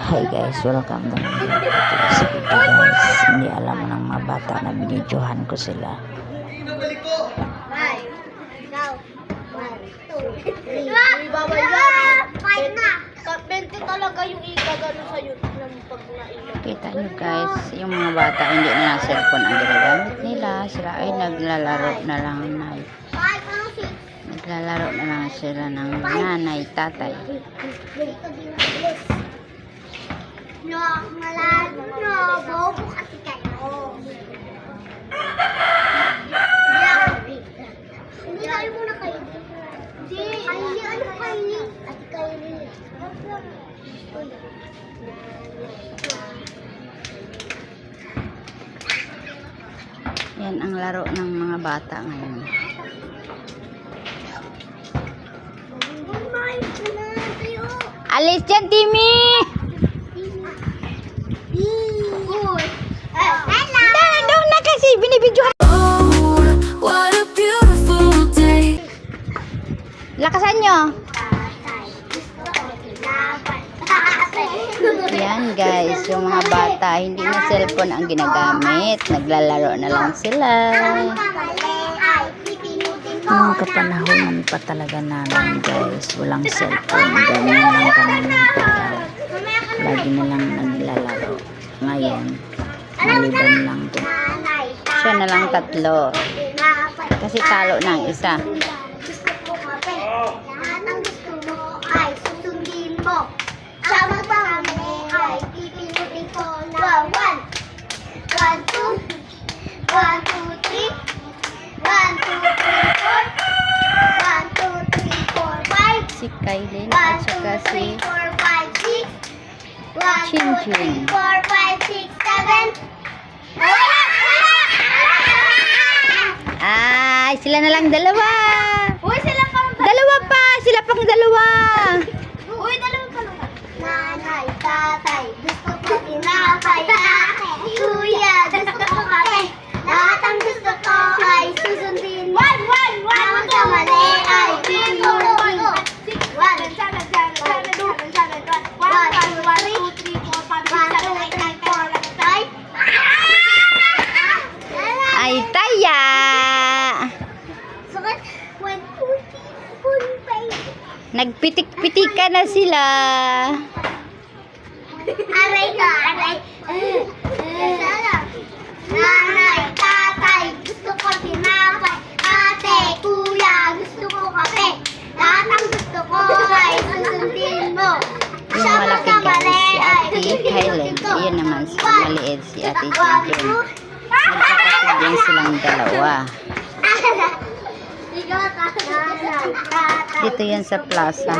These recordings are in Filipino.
Hi guys, welcome to my today's video guys. Hindi alam ng mga bata na binidyohan ko sila. Five. Now. One, two, three. Bawal yan. Five na. Ka- 20 talaga yung igagano sa'yo ng pag nainom. Kita nyo guys, yung mga bata hindi na lang cellphone ang ginagamit nila. Sila ay naglalaro na lang na six. naglalaro na lang sila ng nanay, tatay. No, malalo. No, bobo kasi kayo. Hindi tayo muna kayo. Hindi. Kylie, ano Kylie? Ate Kylie. Uy. Yan ang laro ng mga bata ngayon. Kayo. Alis dyan, Timmy! Lakasan nyo. Yan guys, yung mga bata, hindi na cellphone ang ginagamit. Naglalaro na lang sila. Na. kapanahonan pa talaga namin guys, walang cellphone. Ganyan lang kami ng. Lagi na lang naglalaro. Ngayon, maliban lang to. Siya na lang tatlo. Kasi talo ang isa. Gusto ko kape. Lahat ng gusto mo ay susundin mo. Sa magpapamali ay pipinutin ko na one. One, two. One, two, three. One, two, three, four. One, two, three, four, five. One, at saka si four, five, six. One, Chin two, Chin. three, four, five, six, seven. Ay, sila na lang dalawa. Uy, sila pang Dalawa pa, sila pang dalawa. Dalawa pa naman. Nanay, tatay, gusto ko tinapay. Ate, kuya, gusto ko kape. Lahat ang gusto ko ay susundin. One, one, one. Ang kamali ay pinutin ko. One, seven, seven, seven, seven, seven, one. One, two, one, two, three, four, five, six, seven, eight, nine, four, five. Ay, taya. Sukat, one, two, three, four, five. Nagpitik-pitika na sila. Aray ka, aray. Nanay, tatay, gusto ko tinapay. Ate, kuya, gusto ko kape. Lahat ang gusto ko ay susundin mo. Yung Sa malaki magkamali guys, si Ate Kylen. Iyan naman si maliit, si Ate one, Jinjin. two. Magkapatid yan silang dalawa. Dito yan sa plaza.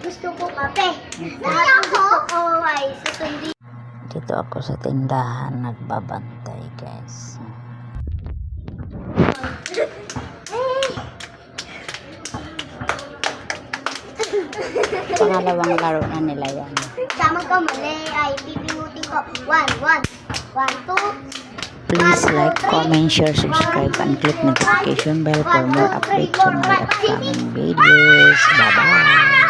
Gusto ko kape. Lahat. Dito ako sa tindahan nagbabantay guys. Pangalawang laro na nila yan. Sa magkamali ay pipinutin ko. One, one. One, two. Please like, comment, share, subscribe, and click notification bell for more updates on my upcoming videos. Bye-bye!